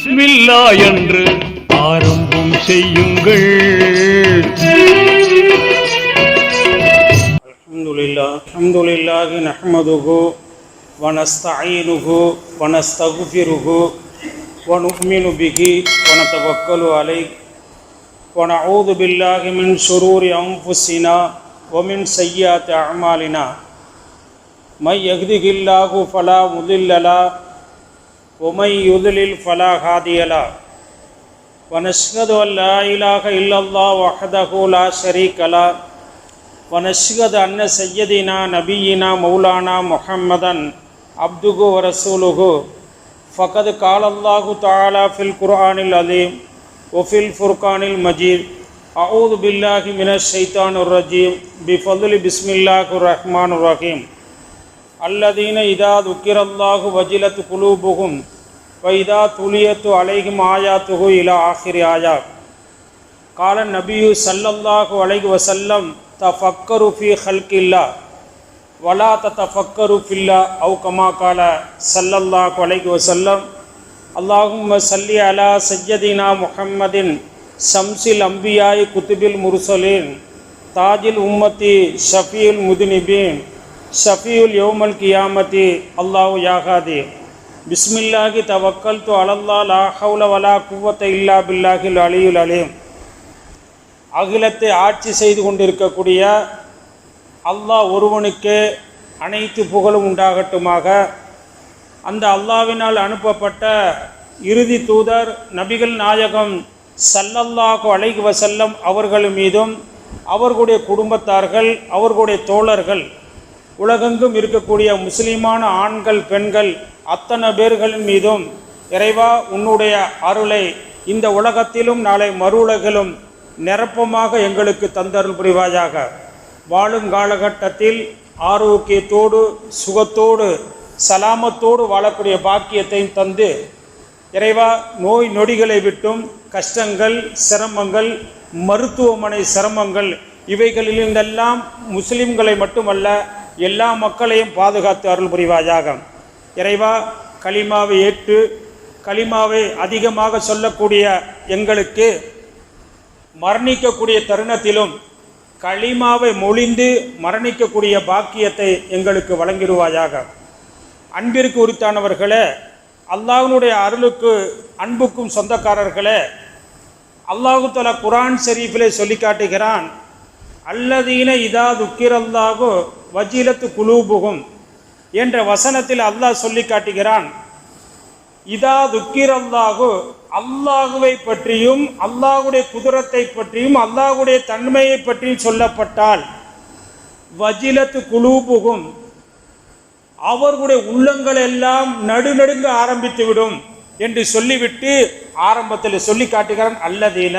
பிஸ்மில்லா என்று ஆரம்பம் செய்யுங்கள் الحمد لله الحمد لله نحمده ونستعينه ونستغفره ونؤمن به ونتوكل عليه ونعوذ بالله من شرور أنفسنا ومن سيئات أعمالنا من يهده الله فلا مضل له ومن يذلل فلا هادي له ونشهد أن لا إله إلا الله وحده لا شريك له ونشهد أن سيدنا نبينا مولانا محمدا عبده ورسوله فقد قال الله تعالى في القرآن العظيم وفي الفرقان المجيد أعوذ بالله من الشيطان الرجيم بفضل بسم الله الرحمن الرحيم அல்லதீன இதா துக்கிரல்லாஹு வஜிலத் குலூபுகும் வைதா துலியத்து அலைகும் ஆயாத்துகு இலா ஆஹிரி ஆயா. கால நபியு சல்லல்லாஹு அலைகு வசல்லம் த ஃபக்கரு ஃபி ஹல்கில்லா வலா த தஃக்கரு ஃபில்லா அவு கமா கால சல்லல்லாஹு அலைகு வசல்லம் அல்லாஹும் சல்லி அலா சையதினா முஹம்மதின் ஷம்சில் அம்பியாய் குத்துபில் முர்சலின் தாஜில் உம்மத்தி ஷஃபியுல் முதுனிபீன் ஷஃபியுல் யோமல் கியாமதி அல்லாஹு யாகாதி. பிஸ்மில்லாஹி தவக்கல் து அலல்லா லா ஹவுல வலா குவத்த இல்லா பில்லாஹில் அலியுல் அலீம். அகிலத்தை ஆட்சி செய்து கொண்டிருக்கக்கூடிய அல்லாஹ் ஒருவனுக்கே அனைத்து புகழும் உண்டாகட்டுமாக. அந்த அல்லாவினால் அனுப்பப்பட்ட இறுதி தூதர் நபிகள் நாயகம் சல்லல்லாஹு அலைகு வசல்லம் அவர்கள் மீதும் அவர்களுடைய குடும்பத்தார்கள் அவர்களுடைய தோழர்கள் உலகெங்கும் இருக்கக்கூடிய முஸ்லீமான ஆண்கள் பெண்கள் அத்தனை பேர்களின் மீதும் இறைவா உன்னுடைய அருளை இந்த உலகத்திலும் நாளை மறு உலகிலும் நிரப்பமாக எங்களுக்கு தந்தருள் புரிவாயாக. வாழும் காலகட்டத்தில் ஆரோக்கியத்தோடு சுகத்தோடு சலாமத்தோடு வாழக்கூடிய பாக்கியத்தையும் தந்து இறைவா நோய் நொடிகளை விட்டும் கஷ்டங்கள் சிரமங்கள் மருத்துவமனை சிரமங்கள் இவைகளிலிருந்தெல்லாம் முஸ்லிம்களை மட்டுமல்ல எல்லா மக்களையும் பாதுகாத்து அருள் புரிவாயாக இறைவா களிமாவை ஏற்று களிமாவை அதிகமாக சொல்லக்கூடிய எங்களுக்கு மரணிக்கக்கூடிய தருணத்திலும் களிமாவை மொழிந்து மரணிக்கக்கூடிய பாக்கியத்தை எங்களுக்கு வழங்கிடுவாயாக. அன்பிற்கு உரித்தானவர்களே அல்லாஹனுடைய அருளுக்கு அன்புக்கும் சொந்தக்காரர்களே அல்லாஹு தலா குரான் ஷெரீஃபிலே சொல்லி காட்டுகிறான் அல்லதீன இதா துக்கிரல்லாகு வஜிலத்து குலூபுகும் என்ற வசனத்தில் அல்லாஹ் சொல்லி காட்டுகிறான். இதா துக்கிரல்லாகு அல்லாஹுவை பற்றியும் அல்லாஹுடைய குதிரத்தை பற்றியும் அல்லாஹுடைய தன்மையை பற்றியும் சொல்லப்பட்டால் வஜிலத்து குலூபுகும் அவர்களுடைய உள்ளங்கள் எல்லாம் நடுநடுங்க ஆரம்பித்துவிடும் என்று சொல்லிவிட்டு ஆரம்பத்தில் சொல்லி காட்டுகிறான் அல்லதீன.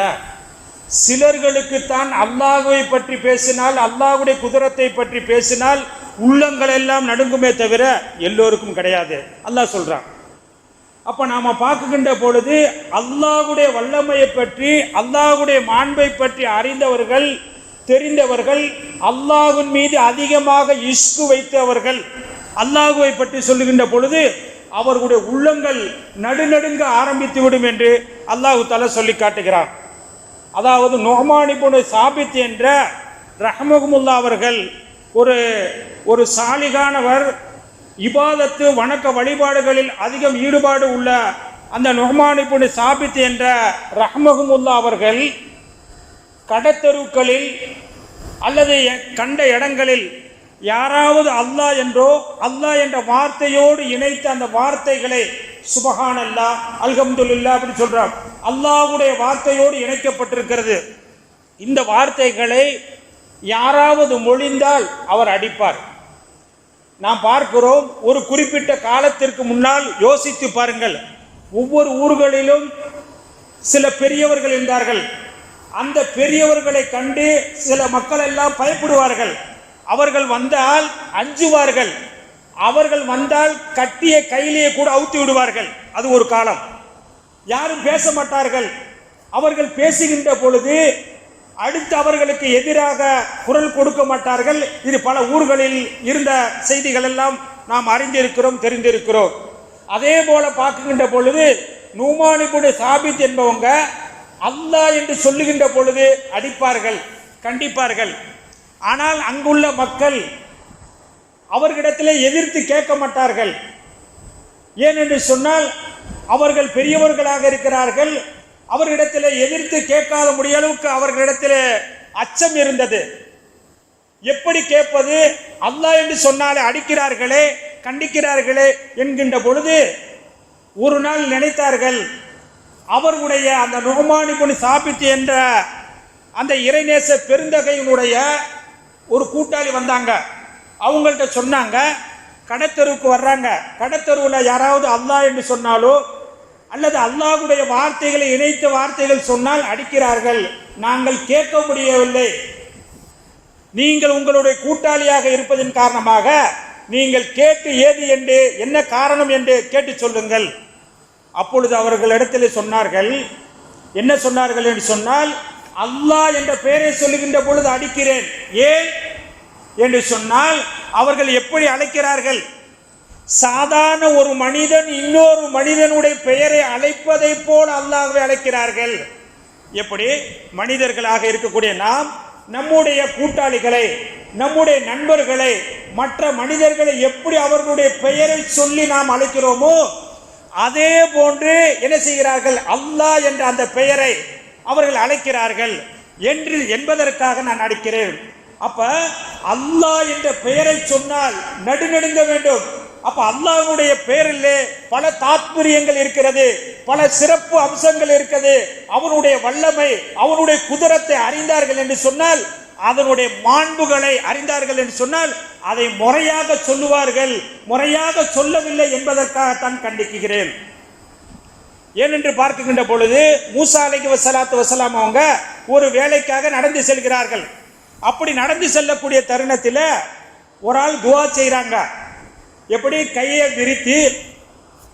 சிலர்களுக்கு தான் அல்லாஹுவை பற்றி பேசினால் அல்லாஹுடைய குதிரத்தை பற்றி பேசினால் உள்ளங்கள் எல்லாம் நடுங்குமே தவிர எல்லோருக்கும் கிடையாது. அல்லாஹ் சொல்றான். அப்ப நாம பார்க்குகின்ற பொழுது அல்லாஹுடைய வல்லமையை பற்றி அல்லாஹுடைய மாண்பை பற்றி அறிந்தவர்கள் தெரிந்தவர்கள் அல்லாஹின் மீது அதிகமாக இஷ்கு வைத்தவர்கள் அல்லாஹுவை பற்றி சொல்லுகின்ற பொழுது அவர்களுடைய உள்ளங்கள் நடுநடுங்க ஆரம்பித்து விடும் என்று அல்லாஹு தலா சொல்லி காட்டுகிறான். அதாவது நொஹமானிபுன சாபித் என்ற ரஹமகுமுல்லா அவர்கள் ஒரு ஒரு சாலிகானவர் இபாதத்து வணக்க வழிபாடுகளில் அதிகம் ஈடுபாடு உள்ள அந்த நொஹமானிபுன சாபித் என்ற ரஹமகுமுல்லா அவர்கள் கடத்தெருக்களில் அல்லது கண்ட இடங்களில் யாராவது அல்லாஹ் என்றோ அல்லாஹ் என்ற வார்த்தையோடு இணைத்த அந்த வார்த்தைகளை சுபஹான் அல்லா அல்ஹம்துலில்லா அப்படின்னு சொல்கிறார் அல்லாவுடைய வார்த்தையோடு இணைக்கப்பட்டிருக்கிறது. இந்த வார்த்தைகளை யாராவது மொழிந்தால் அவர் அடிப்பார். நாம் பார்க்கிறோம் ஒரு குறிப்பிட்ட காலத்திற்கு முன்னால் யோசித்து பாருங்கள். ஒவ்வொரு ஊர்களிலும் சில பெரியவர்கள் இருந்தார்கள். அந்த பெரியவர்களை கண்டு சில மக்கள் எல்லாம் பயப்படுவார்கள். அவர்கள் வந்தால் அஞ்சுவார்கள். அவர்கள் வந்தால் கட்டிய கையிலேயே கூட அவுத்தி விடுவார்கள். அது ஒரு காலம். யாரும் பேச மாட்டார்கள். அவர்கள் பேசுகின்ற பொழுது அடுத்து அவர்களுக்கு எதிராக குரல் கொடுக்க மாட்டார்கள். இது பல ஊர்களில் இருந்த செய்திகள் எல்லாம் நாம் அறிந்திருக்கிறோம் தெரிந்திருக்கிறோம். அதே போல பார்க்குகின்ற பொழுது நூமானிபுடு சாபித் என்பவங்க அல்லாஹ் என்று சொல்லுகின்ற பொழுது அடிப்பார்கள் கண்டிப்பார்கள். ஆனால் அங்குள்ள மக்கள் அவர்களிடத்திலே எதிர்த்து கேட்க மாட்டார்கள். ஏனென்று சொன்னால் அவர்கள் பெரியவர்களாக இருக்கிறார்கள். அவர்களிடத்தில் எதிர்த்து கேட்காத முடிய அளவுக்கு அவர்களிடத்தில் அச்சம் இருந்தது. எப்படி கேட்பது? அல்லாஹ் என்று சொன்னாலே அடிக்கிறார்களே கண்டிக்கிறார்களே என்கின்ற பொழுது ஒரு நாள் நினைத்தார்கள் அவர்களுடைய அந்த நுகமானி பொண்ணு சாப்பித்து என்ற அந்த இறைநேச பெருந்தகையினுடைய ஒரு கூட்டாளி வந்தாங்க. அவங்கள்ட்ட சொன்னாங்க கடத்தெருவுக்கு வர்றாங்க. கடத்தெருவில் யாராவது அல்லாஹ் என்று சொன்னாலோ அல்லது அல்லாஹுடைய வார்த்தைகளை இணைத்த வார்த்தைகள் சொன்னால் அடிக்கிறார்கள். நாங்கள் கேட்க முடியவில்லை. நீங்கள் உங்களுடைய கூட்டாளியாக இருப்பதன் காரணமாக நீங்கள் கேட்டு ஏது என்று என்ன காரணம் என்று கேட்டு சொல்லுங்கள். அப்பொழுது அவர்களிடத்தில் சொன்னார்கள் என்ன சொன்னார்கள்? என்று சொன்னால் அல்லாஹ் என்ற பெயரை சொல்லுகின்ற பொழுது அடிக்கிறேன். ஏன்? என்று சொன்னால் அவர்கள் எப்படி அழைக்கிறார்கள்? சாதாரண ஒரு மனிதன் இன்னொரு மனிதனுடைய பெயரை அழைப்பதைப் போல் அல்லாஹ்வை அழைக்கிறார்கள். எப்படி? மனிதர்களாக இருக்கக்கூடிய நாம் நம்முடைய கூட்டாளிகளை நம்முடைய நண்பர்களை மற்ற மனிதர்களை எப்படி அவர்களுடைய பெயரை சொல்லி நாம் அழைக்கிறோமோ அதே போன்று என்ன செய்கிறார்கள்? அல்லாஹ் என்ற அந்த பெயரை அவர்கள் அழைக்கிறார்கள். என்று என்பதற்காக நான் அழைக்கிறேன். அப்ப அல்லாஹ் என்ற பெயரை சொன்னால் நடுநடுங்க வேண்டும். அப்ப அல்லாஹ்வுடைய பெயரிலே பல தாத்பரியங்கள் இருக்கிறது பல சிறப்பு அம்சங்கள் இருக்கிறது. அவனுடைய வல்லமை அவனுடைய குதிரத்தை அறிந்தார்கள் என்று சொன்னால் அதனுடைய மாண்புகளை அறிந்தார்கள் என்று சொன்னால் அதை முறையாக சொல்லுவார்கள். முறையாக சொல்லவில்லை என்பதற்காகத்தான் கண்டிக்கிறேன் ஏனென்று பார்க்கின்ற பொழுது மூசா அலைக்கு வசலாத்து வசலாம் அவங்க ஒரு வேலைக்காக நடந்து செல்கிறார்கள். அப்படி நடந்து செல்லக்கூடிய தருணத்தில் ஒரு ஆள் துவா செய்கிறாங்க எப்படி? கையை விரித்து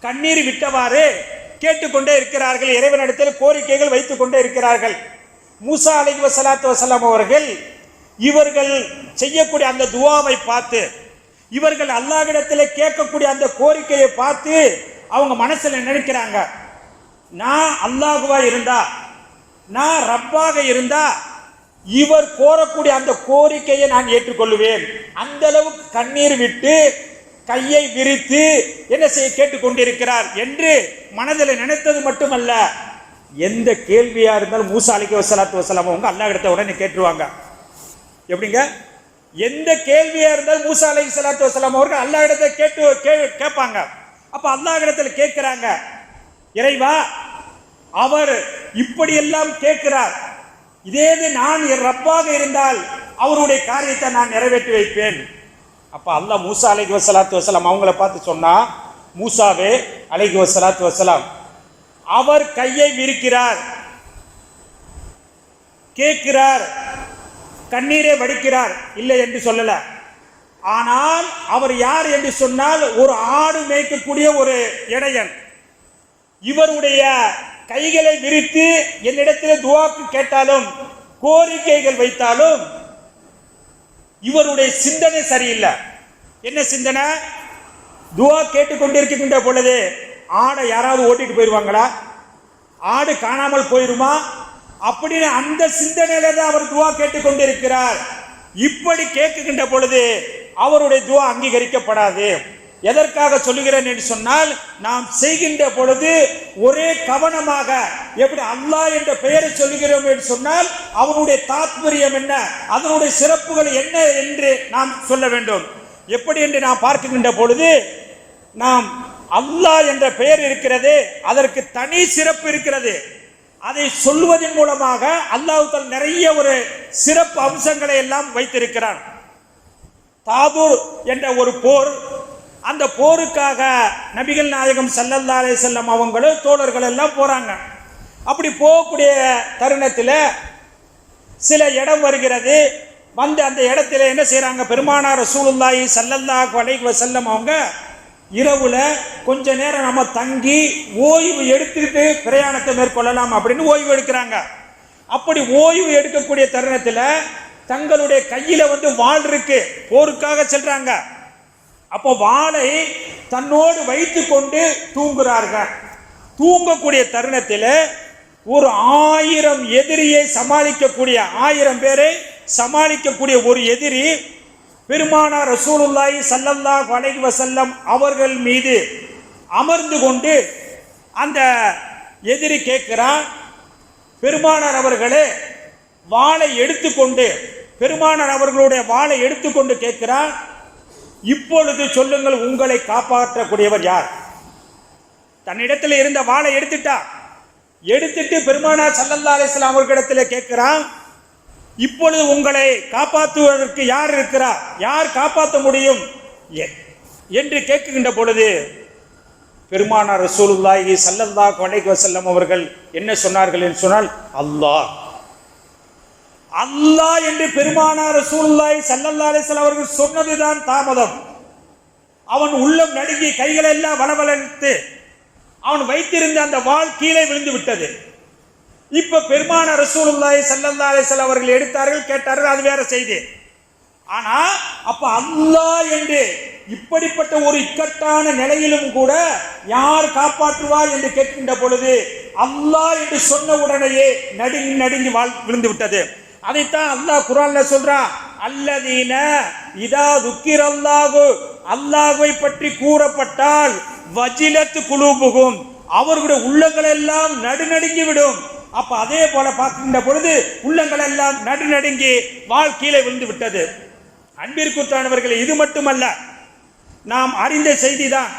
கண்ணீர் விட்டவாறு கேட்டுக்கொண்டே இருக்கிறார்கள். இறைவனிடத்தில் கோரிக்கைகள் வைத்துக் கொண்டே இருக்கிறார்கள். மூசா அலைஹி வசலாத்து வசலாம் அவர்கள் இவர்கள் செய்யக்கூடிய அந்த துவாவை பார்த்து இவர்கள் அல்லாஹ்விடத்தில் கேட்கக்கூடிய அந்த கோரிக்கையை பார்த்து அவங்க மனசில் நினைக்கிறாங்க? நான் அல்லாஹுவா இருந்தா நான் ரப்பாக இருந்தா இவர் கோரக்கூடிய அந்த கோரிக்கையை நான் ஏற்றுக்கொள்வேன் அந்த அளவுக்கு கண்ணீர் விட்டு கையை விரித்து என்ன செய்ய கேட்டுக்கொண்டிருக்கிறார் என்று மனதில் நினைத்தது மட்டுமல்ல. எந்த கேள்வியா இருந்தாலும் மூசா அலிக்கு வசலாத்து வசலாம் அவங்க அல்லா இடத்த உடனே கேட்டுருவாங்க. எப்படிங்க? எந்த கேள்வியா இருந்தாலும் மூசா அலை சலாத்து வசலாம் அவர்கள் அல்லா இடத்தை கேட்டு கே- கேட்பாங்க. அப்ப அல்லா இடத்துல கேட்கிறாங்க. இறைவா அவர் இப்படியெல்லாம் கேட்கிறார். இதே நான் என் ரப்பாக இருந்தால் அவருடைய காரியத்தை நான் நிறைவேற்றி வைப்பேன். அப்போ அல்லாஹ் மூசா அலைகி வசலாத்து வசலாம் அவங்கள பார்த்து சொன்னா மூசாவே அலைகி வசலாத்து வசலாம் அவர் கையை விரிக்கிறார் கேட்கிறார் கண்ணீரை வடிக்கிறார் இல்லை என்று சொல்லல. ஆனால் அவர் யார் என்று சொன்னால் ஒரு ஆடு மேய்க்கக்கூடிய ஒரு இடையன். இவருடைய கைகளை விரித்து என்னிடத்தில் துவாக்கு கேட்டாலும் கோரிக்கைகள் வைத்தாலும் இவருடைய சிந்தனை சரியில்லை. என்ன சிந்தனை? துவா கேட்டுக்கொண்டிருக்கின்ற பொழுது ஆடை யாராவது ஓட்டிட்டு போயிடுவாங்களா? ஆடு காணாமல் போயிருமா? அப்படின்னு அந்த சிந்தனையில தான் அவர் துவா கேட்டுக்கொண்டிருக்கிறார். இப்படி கேட்கின்ற பொழுது அவருடைய துவா அங்கீகரிக்கப்படாது. எதற்காக சொல்லுகிறேன் என்று சொன்னால் நாம் செய்கின்ற பொழுது ஒரே கவனமாக எப்படி அல்லாஹ் என்ற பெயரை சொல்லுகிறோம் என்று சொன்னால் அவனுடைய தாத்பரியம் என்ன அதனுடைய சிறப்புகள் என்ன என்று நாம் சொல்ல வேண்டும். எப்படி என்று நாம் பார்க்கின்ற பொழுது நாம் அல்லாஹ் என்ற பெயர் இருக்கிறது அதற்கு தனி சிறப்பு இருக்கிறது. அதை சொல்வதன் மூலமாக அல்லாஹ் நிறைய ஒரு சிறப்பு அம்சங்களை எல்லாம் வைத்திருக்கிறான். தாதூர் என்ற ஒரு போர் அந்த போருக்காக நபிகள் நாயகம் சல்லல்லா அலே செல்லம் அவங்களும் தோழர்கள் எல்லாம் போகிறாங்க அப்படி போகக்கூடிய தருணத்தில் சில இடம் வருகிறது. வந்து அந்த இடத்துல என்ன செய்கிறாங்க பெருமானார் ரசூலுல்லாஹி சல்லல்லா வலைக்கு செல்லம் அவங்க இரவில் கொஞ்ச நேரம் நம்ம தங்கி ஓய்வு எடுத்துக்கிட்டு பிரயாணத்தை மேற்கொள்ளலாம் அப்படின்னு ஓய்வு எடுக்கிறாங்க. அப்படி ஓய்வு எடுக்கக்கூடிய தருணத்தில் தங்களுடைய கையில் வந்து வாழ் இருக்கு. போருக்காக செல்றாங்க. அப்போ வாளை தன்னோடு வைத்து கொண்டு தூங்குகிறார்கள் தூங்கக்கூடிய தருணத்தில் ஒரு ஆயிரம் எதிரியை சமாளிக்கக்கூடிய ஆயிரம் பேரை சமாளிக்கக்கூடிய ஒரு எதிரி பெருமானார் ரசூலுல்லாய் சல்லல்லா அலைஹி வஸல்லம் அவர்கள் மீது அமர்ந்து கொண்டு அந்த எதிரி கேட்கிறார் பெருமானார் அவர்களே வாளை எடுத்துக்கொண்டு பெருமானார் அவர்களுடைய வாளை எடுத்துக்கொண்டு கேட்கிறார் இப்பொழுது சொல்லுங்கள் உங்களை காப்பாற்றக்கூடியவர் யார்? தன்னிடத்தில் இருந்த வாளை எடுத்துட்டா? எடுத்துட்டு பெருமானா சல்லல்லா அலிஸ்லாம் அவர்களிடத்தில் கேட்கிறான் இப்பொழுது உங்களை காப்பாற்றுவதற்கு யார் இருக்கிறார் யார் காப்பாற்ற முடியும்? என்று கேட்கின்ற பொழுது பெருமானார் ரசூலுல்லாஹி ஸல்லல்லாஹு அலைஹி வஸல்லம் அவர்கள் என்ன சொன்னார்கள் என்று சொன்னால் அல்லாஹ் அல்லாஹ் என்று பெருமானார் ரசூலுல்லாஹி ஸல்லல்லாஹு அலைஹி அவர்கள் சொன்னதுதான் தாமதம். அவன் உள்ளம் நடுங்கி கைகளெல்லாம் வளவளத்து அவன் வைத்திருந்த அந்த வாள் கீழே விழுந்து விட்டது. இப்ப பெருமான ரசூலுல்லாய் ஸல்லல்லாஹு அலிசல் அவர்கள் எடுத்தார்கள் கேட்டார்கள் அது வேற செய்தி. ஆனா அப்ப அல்லாஹ் என்று இப்படிப்பட்ட ஒரு இக்கட்டான நிலையிலும் கூட யார் காப்பாற்றுவார் என்று கேட்கின்ற பொழுது அல்லாஹ் என்று சொன்ன உடனேயே நடுங்கி நடுங்கி வாழ் விழுந்து விட்டது. அதைத்தான் அல்லாஹ் குரான்ல சொல்றான் அல்லதீன இதா துக்கிரல்லாஹு. அல்லாஹுவை பற்றி கூறப்பட்டால் வஜிலத்து குலூபுகும் அவர்களுடைய உள்ளங்கள் எல்லாம் நடுநடுங்கி விடும் அப்ப அதே போல பார்க்கின்ற பொழுது உள்ளங்கள் எல்லாம் நடுநடுங்கி வாழ்க்கையில விழுந்து விட்டது அன்பிற்குத்தானவர்களே இது மட்டுமல்ல நாம் அறிந்த செய்திதான்.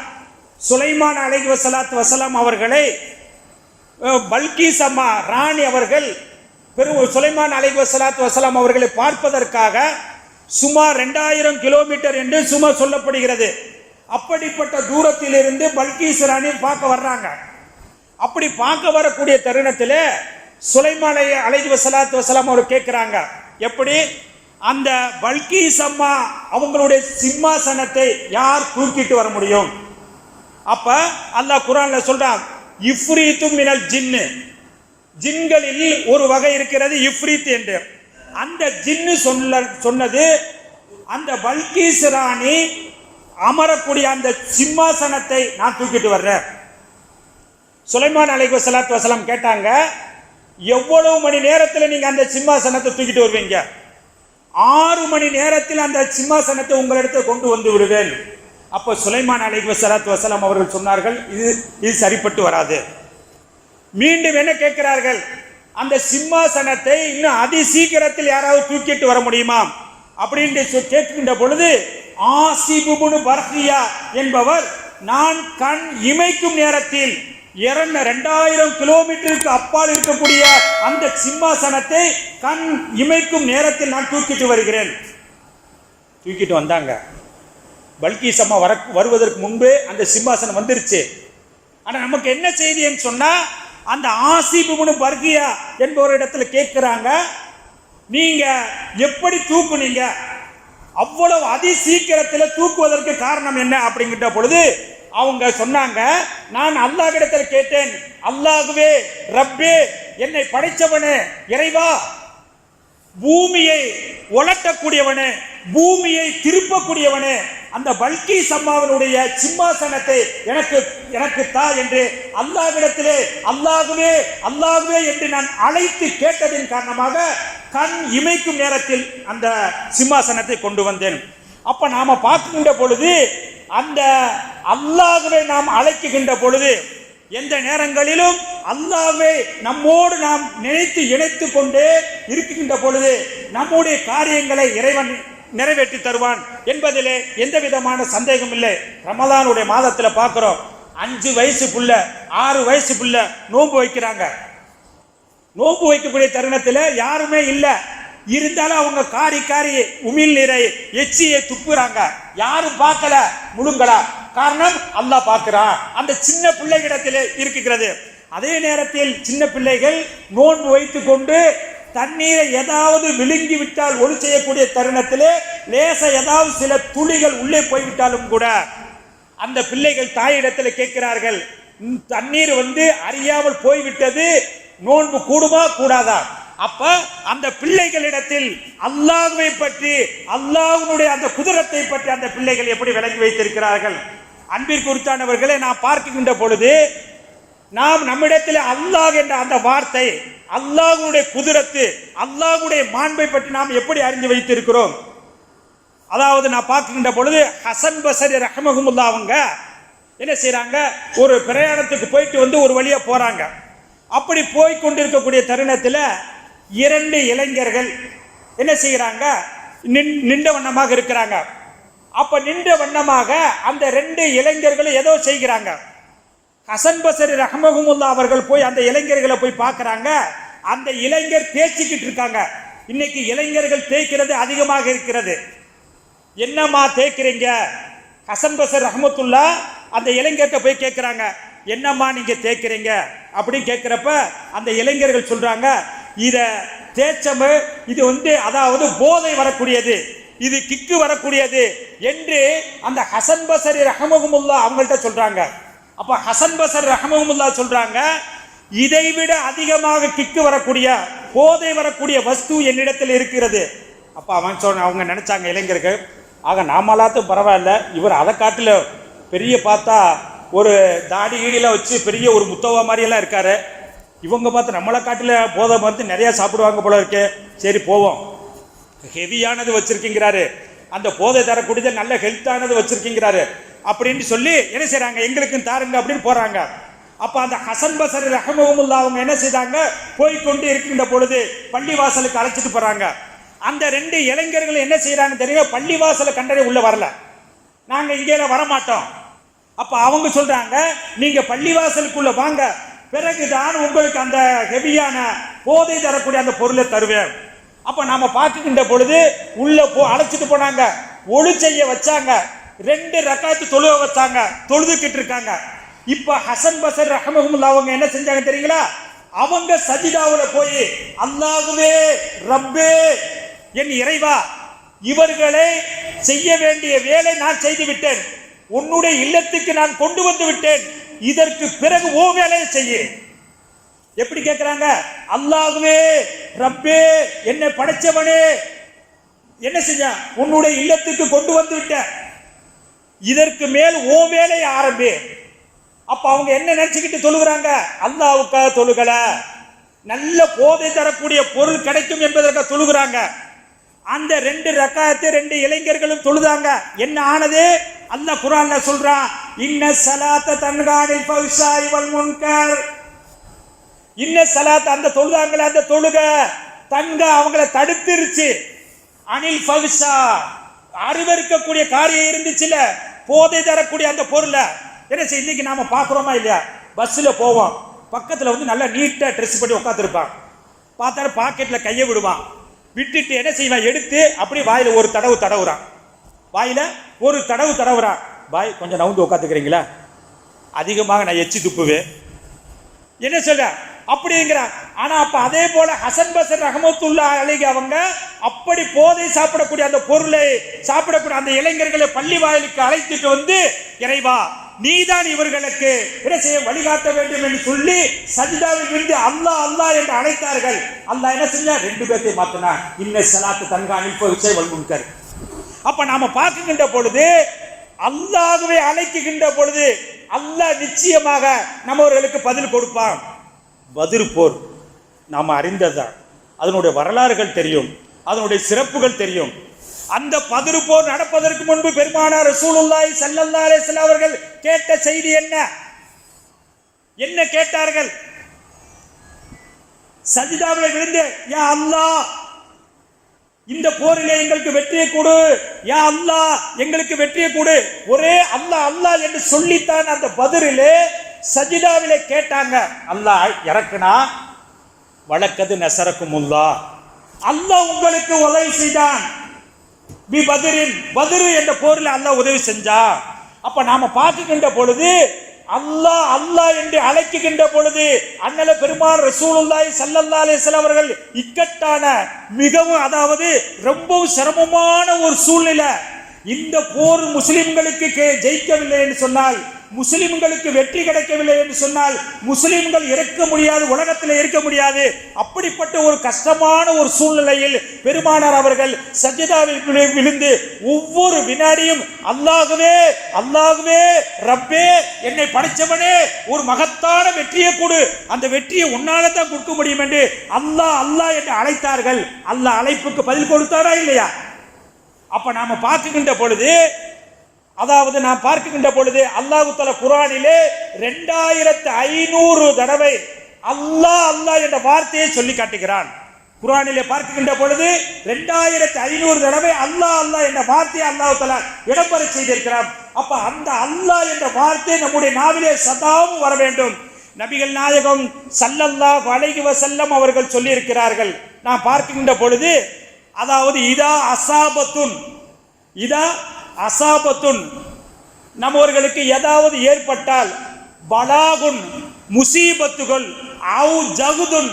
சுலைமான் அலைஹி வசலாத் வசலாம் அவர்களை பல்கி பல்கீஸ் அம்மா ராணி அவர்கள் பெரும் சுலைமான் அலை வசலாத் வசலாம் அவர்களை பார்ப்பதற்காக சுமார் ரெண்டாயிரம் கிலோமீட்டர் என்று சுமார் சொல்லப்படுகிறது. அப்படிப்பட்ட தூரத்திலிருந்து பல்கீஸ் ராணி பார்க்க வர்றாங்க. அப்படி பார்க்க வரக்கூடிய தருணத்தில் சுலைமாலை அலை வசலாத் வசலாம் அவர் கேட்குறாங்க. எப்படி? அந்த பல்கீஸ் அம்மா அவங்களுடைய சிம்மாசனத்தை யார் தூக்கிட்டு வர முடியும்? அப்ப அல்லாஹ் குரான்ல சொல்றான் இஃப்ரீத்து மினல் ஜின்னு. ஜின்களில் ஒரு வகை இருக்கிறது இஃப்ரீத் என்று. அந்த ஜின்னு சொல்ல சொன்னது அந்த பல்கீஸ் ராணி அமரக்கூடிய அந்த சிம்மாசனத்தை நான் தூக்கிட்டு வர்றேன். சுலைமான் அலைஹி சலாத் வசலாம் கேட்டாங்க எவ்வளவு மணி நேரத்தில் நீங்க அந்த சிம்மாசனத்தை தூக்கிட்டு வருவீங்க? ஆறு மணி நேரத்தில் அந்த சிம்மாசனத்தை உங்களிடத்தை கொண்டு வந்து விடுவேன். அப்போ சுலைமான் அலைஹி வஸலாத்து வசலாம் அவர்கள் சொன்னார்கள் இது இது சரிப்பட்டு வராது. மீண்டும் என்ன கேட்கிறார்கள்? அந்த சிம்மாசனத்தை இன்னும் அதி சீக்கிரத்தில் யாராவது தூக்கிட்டு வர முடியுமா? அப்படின்னு கேட்கின்ற பொழுது ஆசிபுபுனு பர்கியா என்பவர் நான் கண் இமைக்கும் நேரத்தில் இறந்த ரெண்டாயிரம் கிலோமீட்டருக்கு அப்பால் இருக்கக்கூடிய அந்த சிம்மாசனத்தை கண் இமைக்கும் நேரத்தில் நான் தூக்கிட்டு வருகிறேன். தூக்கிட்டு வந்தாங்க. பல்கிசம்மா அம்மா வர வருவதற்கு முன்பே அந்த சிம்மாசனம் வந்துருச்சு. ஆனால் நமக்கு என்ன செய்தின்னு சொன்னால் அந்த ஆசிபுனு பர்கியா என்பவரிடத்துல கேட்கிறாங்க நீங்க எப்படி தூக்குனீங்க? அவ்வளவு அதி சீக்கிரத்தில் தூக்குவதற்கு காரணம் என்ன அப்படிங்கிட்ட பொழுது அவங்க சொன்னாங்க நான் அல்லாஹ் இடத்தில் கேட்டேன். அல்லாஹுவே ரப்பே என்னை படைச்சவனே இறைவா பூமியை உலட்டக்கூடியவனே பூமியை திருப்பக்கூடியவனே அந்த பல்கி சம்மாவனுடைய சிம்மாசனத்தை எனக்கு எனக்கு தா என்று அல்லாவிடத்திலே அல்லாகுவே அல்லாகுவே என்று நான் அழைத்து கேட்டதின் காரணமாக கண் இமைக்கும் நேரத்தில் அந்த சிம்மாசனத்தை கொண்டு வந்தேன். அப்ப நாம பார்க்கின்ற பொழுது அந்த அல்லாஹ்வை நாம் அழைக்குகின்ற பொழுது எந்த நேரங்களிலும் அல்லாஹ்வை நம்மோடு நாம் நினைத்து இணைத்து கொண்டு இருக்கின்ற பொழுது நம்முடைய காரியங்களை இறைவன் நிறைவேற்றி தருவான் என்பதிலே எந்த விதமான சந்தேகம் இல்லை. ரமதானுடைய மாதத்தில் பார்க்குறோம். அஞ்சு வயசு புள்ள ஆறு வயசு புள்ள நோன்பு வைக்கிறாங்க. நோன்பு வைக்கக்கூடிய தருணத்தில் யாருமே இல்லை. இருந்தாலும் அவங்க காரி காரி உமிழ் நீரை எச்சியை துப்புறாங்க. யாரும் பார்க்கல முழுங்கலா. காரணம் அல்லாஹ் பார்க்கிறான். அந்த சின்ன பிள்ளைங்க இடத்தில் இருக்கிறது. அதே நேரத்தில் சின்ன பிள்ளைகள் நோன்பு வைத்து கொண்டு தண்ணீரை ஏதாவது விழுங்கி விட்டால் ஒளி செய்யக்கூடிய தருணத்திலே லேச ஏதாவது சில துளிகள் உள்ளே போய்விட்டாலும் கூட அந்த பிள்ளைகள் தாயிடத்தில் கேட்கிறார்கள் தண்ணீர் வந்து அறியாமல் போய்விட்டது. நோன்பு கூடுமா? கூடாதா? அப்ப அந்த பிள்ளைகளிடத்தில் அல்லாஹுவை பற்றி அல்லாஹ்வுடைய அந்த குதிரத்தை பற்றி அந்த பிள்ளைகள் எப்படி விளங்கி வைத்திருக்கிறார்கள்? அன்பிற்குரித்தானவர்களை நான் பார்க்கின்ற பொழுது நாம் நம்மிடத்தில் அல்லாஹ் என்ற அந்த வார்த்தை அல்லாஹுடைய குதிரத்து அல்லாஹுடைய மாண்பை பற்றி நாம் எப்படி அறிந்து வைத்திருக்கிறோம்? அதாவது நான் பார்க்கின்ற பொழுது ஹசன் பசரி ரஹமகுமுல்லா அவங்க என்ன செய்கிறாங்க ஒரு பிரயாணத்துக்கு போயிட்டு வந்து ஒரு வழியா போறாங்க. அப்படி போய் கொண்டிருக்கக்கூடிய தருணத்தில் இரண்டு இளைஞர்கள் என்ன செய்கிறாங்க நின்- நின்ற வண்ணமாக இருக்கிறாங்க. அப்ப நின்ற வண்ணமாக அந்த ரெண்டு இளைஞர்களும் ஏதோ செய்கிறாங்க. ஹசன் பசரி ரஹமகுமுல்லா அவர்கள் போய் அந்த இளைஞர்களை போய் பார்க்கறாங்க. அந்த இளைஞர் தேய்ச்சிக்கிட்டு இருக்காங்க. இன்னைக்கு இளைஞர்கள் தேய்க்கிறது அதிகமாக இருக்கிறது. என்னம்மா தேய்க்கிறீங்க? ஹசன் பசர் ரஹமத்துல்லா அந்த இளைஞர்கிட்ட போய் கேட்குறாங்க என்னம்மா நீங்க தேய்க்கிறீங்க? அப்படின்னு கேட்குறப்ப அந்த இளைஞர்கள் சொல்றாங்க இதை தேய்ச்சமு இது வந்து அதாவது போதை வரக்கூடியது. இது கிக்கு வரக்கூடியது என்று அந்த ஹசன் பசரி ரஹமகுமுல்லா அவங்கள்ட்ட சொல்றாங்க. அப்ப ஹசன் பசர் ரஹமகுமுல்லா சொல்றாங்க இதை விட அதிகமாக கிக்கு வரக்கூடிய போதை வரக்கூடிய வஸ்து என்னிடத்தில் இருக்கிறது. அப்ப அவன் சொன்ன அவங்க நினைச்சாங்க இளைஞர்கள் ஆக நாமலாத்தும் பரவாயில்ல இவர் அதை காட்டில பெரிய பார்த்தா ஒரு தாடி கீடியில வச்சு பெரிய ஒரு முத்தவா மாதிரியெல்லாம் இருக்காரு. இவங்க பார்த்து நம்மளை காட்டில் போதை மருந்து நிறையா சாப்பிடுவாங்க போல இருக்கே. சரி போவோம். ஹெவியானது வச்சுருக்கீங்கிறாரு. அந்த போதை தரக்கூடிய நல்ல ஹெல்த்தானது வச்சுருக்கீங்கிறாரு. அப்படின்னு சொல்லி என்ன செய்கிறாங்க எங்களுக்கும் தாருங்க அப்படின்னு போகிறாங்க அப்போ அந்த ஹசன் பசர் ரஹமகுமுல்லா அவங்க என்ன செய்தாங்க? போய் கொண்டு இருக்கின்ற பொழுது பள்ளி வாசலுக்கு அழைச்சிட்டு போறாங்க. அந்த ரெண்டு இளைஞர்கள் என்ன செய்யறாங்க தெரியும்? பள்ளி வாசலை கண்டறி உள்ள வரல. நாங்க இங்கே வர மாட்டோம் அப்ப அவங்க சொல்றாங்க நீங்க பள்ளி வாசலுக்குள்ள வாங்க. பிறகுதான் உங்களுக்கு அந்த ஹெவியான போதை தரக்கூடிய அந்த பொருளை தருவேன். அப்ப நாம பார்க்கின்ற பொழுது உள்ள போ அழைச்சிட்டு போனாங்க. ஒளி செய்ய வச்சாங்க. ரெண்டு ரக்காத்து தொழுவ வச்சாங்க. தொழுதுகிட்டு இருக்காங்க. இப்ப ஹசன் பசர் ரஹமகுல்லா அவங்க என்ன செஞ்சாங்க தெரியுங்களா? அவங்க சஜிதாவுல போய் அல்லாஹ்வே ரப்பே என் இறைவா இவர்களை செய்ய வேண்டிய வேலை நான் செய்து விட்டேன். உன்னுடைய இல்லத்துக்கு நான் கொண்டு வந்து விட்டேன். இதற்கு பிறகு ஓ வேலையை செய்ய எப்படி கேட்கிறாங்க அல்லாஹ்வே ரப்பே என்னை படைச்சவனே. என்ன செஞ்ச? உன்னுடைய இல்லத்துக்கு கொண்டு வந்து விட்டேன். இதற்கு மேல் ஓ வேலையை ஆரம்பி. அப்ப அவங்க என்ன நினைச்சுக்கிட்டு தொழுகிறாங்க? அல்லாவுக்காக தொழுகல. நல்ல போதை தரக்கூடிய பொருள் கிடைக்கும் என்பதற்காக தொழுகிறாங்க. அந்த ரெண்டு ரக்காயத்தை ரெண்டு இளைஞர்களும் தொழுதாங்க. என்ன ஆனது? அந்த குரான்ல சொல்றான் இன்ன சலாத்த தன்கானில் பவிஷாய் வல் முன்கர். இன்ன சலாத்த அந்த தொழுதாங்களே அந்த தொழுக தங்க அவங்கள தடுத்துருச்சு. அனில் பவிஷா அறிவறுக்கக்கூடிய காரியம் இருந்துச்சுல போதை தரக்கூடிய அந்த பொருளை. என்ன செய்ய இன்னைக்கு நாம பாக்குறோமா இல்லையா? பஸ்ல போவோம். பக்கத்துல வந்து நல்லா நீட்டா ட்ரெஸ் பண்ணி உட்காந்துருப்பான் பார்த்தாரு பாக்கெட்ல கையை விடுவான். விட்டுட்டு என்ன செய்வான்? எடுத்து அப்படியே வாயில ஒரு தடவு தடவுறான். வாயில ஒரு தடவு தடவுறான். வாய் கொஞ்சம் நவுந்து உட்காந்துக்கிறீங்களா அதிகமாக நான் எச்சி துப்புவேன். என்ன சொல்ற? அப்படிங்கிறான். ஆனா அப்ப அதே போல ஹசன் பசர் ரஹமத்துல்லா அழகி அவங்க அப்படி போதை சாப்பிடக்கூடிய அந்த பொருளை சாப்பிடக்கூடிய அந்த இளைஞர்களை பள்ளி வாயிலுக்கு அழைத்துட்டு வந்து இறைவா நீதான் இவர்களுக்கு என்ன செய்ய வழிகாட்ட வேண்டும் என்று சொல்லி சஜிதாவில் இருந்து அல்லாஹ் அல்லாஹ் என்று அழைத்தார்கள் அல்லாஹ் என்ன செஞ்சா ரெண்டு பேர்த்தை மாத்தினா இன்ன சலாத்து தன்கானில் போய் விஷய வல்முன்கர் அப்ப நாம பார்க்கின்ற பொழுது அல்லாகவே அழைக்குகின்ற பொழுது அல்லாஹ் நிச்சயமாக நம்மவர்களுக்கு பதில் கொடுப்பான். பதில் போர். நாம் அறிந்ததுதான். அதனுடைய வரலாறுகள் தெரியும். அதனுடைய சிறப்புகள் தெரியும். அந்த பதிரு போர் நடப்பதற்கு முன்பு பெருமானார் ரசூலுல்லாஹி செல்லல்லா அலைஹி அவர்கள் கேட்ட செய்தி என்ன? என்ன கேட்டார்கள்? சஜிதாவில் விழுந்து யா அல்லாஹ் இந்த போரிலே எங்களுக்கு வெற்றியை கொடு. யா அல்லா எங்களுக்கு வெற்றியை கொடு. ஒரே அல்லா அல்லாஹ் என்று சொல்லித்தான் அந்த பதிலே சஜிதாவிலே கேட்டாங்க. அல்லாஹ் இறக்குனா? வழக்கது நசரக்குமுல்லா அல்லாஹ் உங்களுக்கு உதவி செய்தான். பி பதிரின் பதிரு என்ற போரில் அல்லாஹ் உதவி செஞ்சா. அப்ப நாம பார்க்குகின்ற பொழுது அல்லாஹ் அல்லாஹ் என்று அழைக்குகின்ற பொழுது அண்ணல பெருமான் ரசூலுல்லாய் சல்லல்லா அலிஸ்ல அவர்கள் இக்கட்டான மிகவும் அதாவது ரொம்பவும் சிரமமான ஒரு சூழ்நிலை. இந்த போர் முஸ்லிம்களுக்கு ஜெயிக்கவில்லை என்று சொன்னால் முஸ்லிம்களுக்கு வெற்றி கிடைக்கவில்லை என்று சொன்னால் முஸ்லிம்கள் இருக்க முடியாது உலகத்தில் இருக்க முடியாது. அப்படிப்பட்ட ஒரு கஷ்டமான ஒரு சூழ்நிலையில் பெருமானார் அவர்கள் சஜிதாவில் விழுந்து ஒவ்வொரு வினாடியும் அல்லாகவே அல்லாகவே ரப்பே என்னை படைச்சவனே ஒரு மகத்தான வெற்றியை கொடு. அந்த வெற்றியை உன்னால தான் கொடுக்க முடியும் என்று அல்லாஹ் அல்லாஹ் என்று அழைத்தார்கள். அல்லாஹ் அழைப்புக்கு பதில் கொடுத்தாரா இல்லையா? அப்ப நாம பார்க்குகின்ற பொழுது அதாவது நான் பார்க்குகின்ற பொழுது அல்லாஹு தஆலா குரானிலே ரெண்டாயிரத்து ஐநூறு தடவை அல்லாஹ் அல்லாஹ் என்ற வார்த்தையை சொல்லி காட்டுகிறான். குரானிலே பார்க்கின்ற பொழுது ரெண்டாயிரத்து ஐநூறு தடவை அல்லாஹ் அல்லாஹ் என்ற வார்த்தையை அல்லாஹ் தஆலா இடம்பெற செய்திருக்கிறான். அப்ப அந்த அல்லாஹ் என்ற வார்த்தை நம்முடைய நாவிலே சதாவும் வர வேண்டும். நபிகள் நாயகம் சல்லல்லா வளைகுவ செல்லம் அவர்கள் சொல்லி இருக்கிறார்கள் நான் பார்க்கின்ற பொழுது அதாவது இதா அசாபத்துன் இதா அசாபத்துன். நம்மவர்களுக்கு ஏதாவது ஏற்பட்டால் பலாகுன் முசீபத்துகள் அவு ஜகுதுன்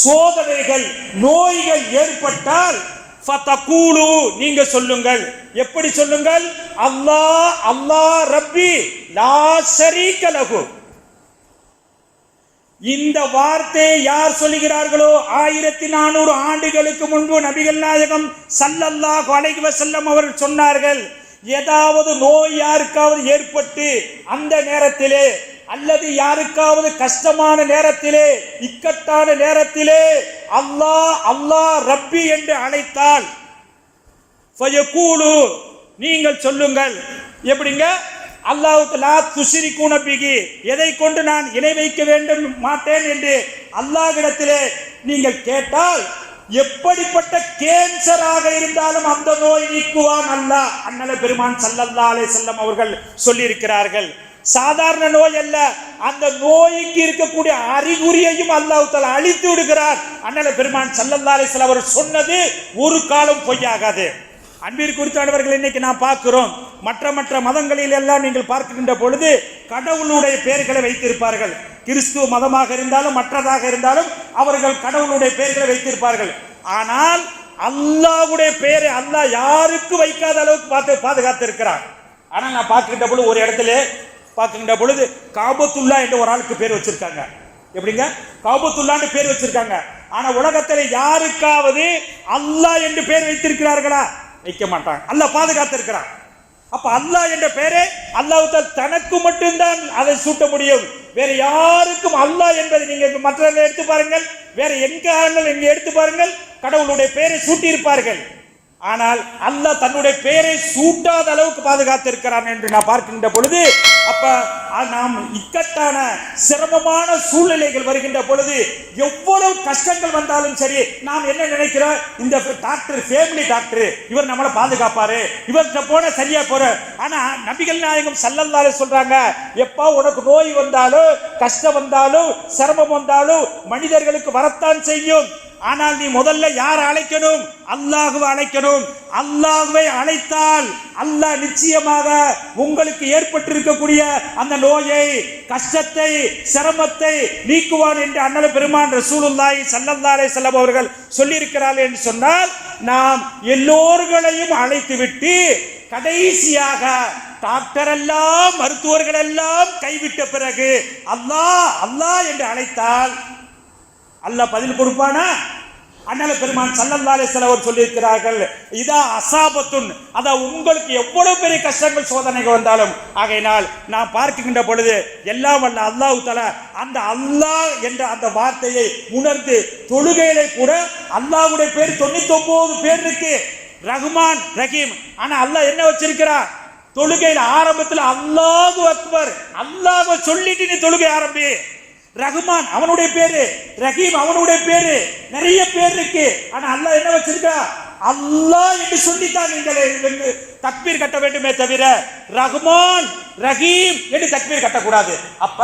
சோதனைகள் நோய்கள் ஏற்பட்டால் ஃபதகூலு நீங்க சொல்லுங்கள். எப்படி சொல்லுங்கள்? அல்லாஹ் அல்லாஹ் ரப்பி லா ஷரீக லஹு. இந்த வார்த்தையை யார் சொல்லுகிறார்களோ ஆயிரத்தி நானூறு ஆண்டுகளுக்கு முன்பு நபிகள் நாயகம் சல்லல்லாஹு அலைஹி வஸல்லம் அவர்கள் சொன்னார்கள் ஏதாவது நோய் யாருக்காவது ஏற்பட்டு அந்த நேரத்திலே அல்லது யாருக்காவது கஷ்டமான நேரத்திலே இக்கட்டான நேரத்திலே அல்லாஹ் அல்லாஹ் ரப்பி என்று அழைத்தால் நீங்கள் சொல்லுங்கள். எப்படிங்க? அல்லாஹ்வுக்கு லா துஷிரிக்கூன பிகி எதை கொண்டு நான் இணை வைக்க வேண்டும் மாட்டேன் என்று அல்லாஹ்விடத்திலே நீங்கள் கேட்டால் எப்படிப்பட்ட கேன்சராக இருந்தாலும் அந்த நோய் நீக்குவான் அல்ல. அண்ணல பெருமான் சல்லல்லா அலே செல்லம் அவர்கள் சொல்லியிருக்கிறார்கள். சாதாரண நோய் அல்ல. அந்த நோய்க்கு இருக்கக்கூடிய அறிகுறியையும் அல்லாஹ் அழித்து விடுகிறார். அண்ணல பெருமான் சல்லல்லா அலைஹி வஸல்லம் சொன்னது ஒரு காலம் பொய்யாகாது. அன்பிற்குறித்தானவர்கள் இன்னைக்கு நான் பார்க்கிறோம். மற்ற மற்ற மதங்களில் எல்லாம் நீங்கள் பார்க்கின்ற பொழுது கடவுளுடைய பெயர்களை வைத்திருப்பார்கள். கிறிஸ்துவ மதமாக இருந்தாலும் மற்றதாக இருந்தாலும் அவர்கள் கடவுளுடைய பெயர்களை வைத்திருப்பார்கள். ஆனால் அல்லாஹ்வுடைய பெயரை அல்லாஹ் யாருக்கு வைக்காத அளவுக்கு பார்த்து பாதுகாத்து இருக்கிறார் ஆனால் நான் பார்க்கின்ற பொழுது ஒரு இடத்துல பார்க்கின்ற பொழுது காபத்துல்லா என்ற ஒரு ஆளுக்கு பேர் வச்சிருக்காங்க. எப்படிங்க? காபத்துல்லான்னு பேர் வச்சிருக்காங்க. ஆனா உலகத்தில் யாருக்காவது அல்லாஹ் என்று பேர் வைத்திருக்கிறார்களா? வைக்க மாட்டாங்க. அல்ல பாதுகாத்து இருக்கிறான். அப்ப அல்லாஹ் என்ற பெயரே அல்லாஹால் தனக்கு மட்டும்தான் அதை சூட்ட முடியும். வேற யாருக்கும் அல்லாஹ் என்பதை நீங்க மற்றவர்கள் எடுத்து பாருங்கள். வேற எங்காரங்கள் இங்கே எடுத்து பாருங்கள். கடவுளுடைய பெயரை சூட்டியிருப்பார்கள். ஆனால் அல்லாஹ் தன்னுடைய பெயரை சூட்டாத அளவுக்கு பாதுகாத்திருக்கிறான் என்று நான் பார்க்கின்ற பொழுது அப்ப நாம் இக்கட்டான சிரமமான சூழ்நிலைகள் வருகின்ற பொழுது எவ்வளவு கஷ்டங்கள் வந்தாலும் சரி நாம் என்ன நினைக்கிறோம்? இந்த டாக்டர் ஃபேமிலி டாக்டர் இவர் நம்மளை பாதுகாப்பாரு இவர்கிட்ட போன சரியா போற. ஆனா நபிகள் நாயகம் சல்லல்லாலே சொல்றாங்க எப்பா உனக்கு நோய் வந்தாலும் கஷ்டம் வந்தாலும் சிரமம் வந்தாலும் மனிதர்களுக்கு வரத்தான் செய்யும். ஆனால் நீ முதல்ல யார் அழைக்கணும்? அல்லாஹுவை அழைக்கணும். அல்லாஹுவை அழைத்தால் அல்லாஹ் நிச்சயமாக உங்களுக்கு ஏற்பட்டிருக்கக்கூடிய அந்த நோயை கஷ்டத்தை சிரமத்தை நீக்குவான் என்று அண்ணல பெருமான் ரசூலுல்லாய் சல்லல்லாலே செல்லம் அவர்கள் சொல்லியிருக்கிறார்கள் என்று சொன்னால் நாம் எல்லோர்களையும் அழைத்து விட்டு கடைசியாக டாக்டர் எல்லாம் மருத்துவர்கள் எல்லாம் கைவிட்ட பிறகு அல்லாஹ் அல்லாஹ் என்று அழைத்தால் அல்லாஹ் பதில் கொடுப்பானா? அண்ணல பெருமான் சல்லல்லாலே அலைஹி அவர் சொல்லியிருக்கிறார்கள் இதா அசாபத்துன் அதான் உங்களுக்கு எவ்வளவு பெரிய கஷ்டங்கள் சோதனைகள் வந்தாலும் ஆகையினால் நான் பார்க்கின்ற பொழுது எல்லாம் வல்ல அல்லாஹ் தல அந்த அல்லாஹ் என்ற அந்த வார்த்தையை உணர்ந்து தொழுகையிலே கூட அல்லாஹுடைய பேர் 99 பேர் இருக்கு. ரஹ்மான் ரஹீம். ஆனா அல்லாஹ் என்ன வச்சிருக்கிறார் தொழுகையில் ஆரம்பத்தில் அல்லாஹு அக்பர் அல்லாஹ் சொல்லிட்டு நீ தொழுகை ஆரம்பி. ரகுமான் அவனுடைய பேரு ரஹீம் அவனுடைய பேரு நிறைய பேர் இருக்கு. ஆனா அல்லாஹ் என்ன வச்சிருக்கா? அல்லாஹ் என்று சொல்லித்தான் நீங்கள் தக்பீர் கட்ட வேண்டுமே தவிர ரஹ்மான் ரஹீம் என்று தக்பீர் கட்டக்கூடாது. அப்ப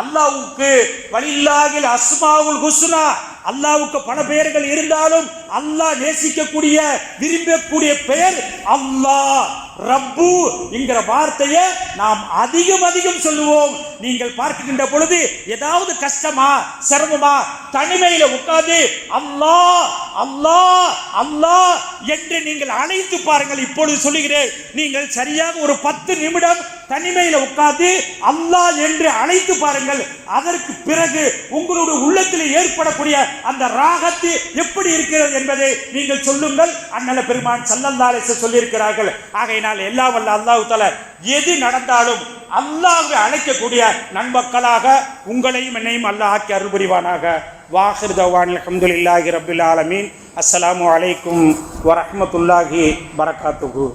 அல்லாவுக்கு வலில்லாஹில் அஸ்மாவுல் ஹுஸ்னா அல்லாவுக்கு பல பெயர்கள் இருந்தாலும் அல்லாஹ் நேசிக்கக்கூடிய விரும்பக்கூடிய பெயர் அல்லாஹ். ரப்பு என்கிற வார்த்தையை நாம் அதிகம் அதிகம் சொல்லுவோம். நீங்கள் பார்க்கின்ற பொழுது ஏதாவது கஷ்டமா சிரமமா தனிமையில உட்கார்ந்து அல்லாஹ் அல்லாஹ் அல்லாஹ் என்று நீங்கள் அழைத்து பாருங்கள். இப்பொழுது சொல்லுகிறேன் நீங்கள் சரியாக ஒரு பத்து நிமிடம் தனிமையில உட்கார்ந்து அல்லாஹ் என்று அழைத்து பாருங்கள். அதற்கு பிறகு உங்களுடைய உள்ளத்தில் ஏற்படக்கூடிய அந்த ராகத்து எப்படி இருக்கிறது என்பதை நீங்கள் சொல்லுங்கள். அண்ணல பெருமான் சல்லல்லாலே சொல்லியிருக்கிறார்கள். ஆகையினால் எல்லா வல்ல அல்லாஹு தல எது நடந்தாலும் அல்லாஹ்வை அழைக்கக்கூடிய நண்பக்களாக உங்களையும் என்னையும் அல்லாஹ் ஆக்கி அருள் புரிவானாக. வாஹிர் தவான் அல்ஹம்துலில்லாஹி ரபுல் ஆலமீன். அஸ்ஸலாமு வலைக்கும் வரமத்துல்லாஹி வரகாத்துகு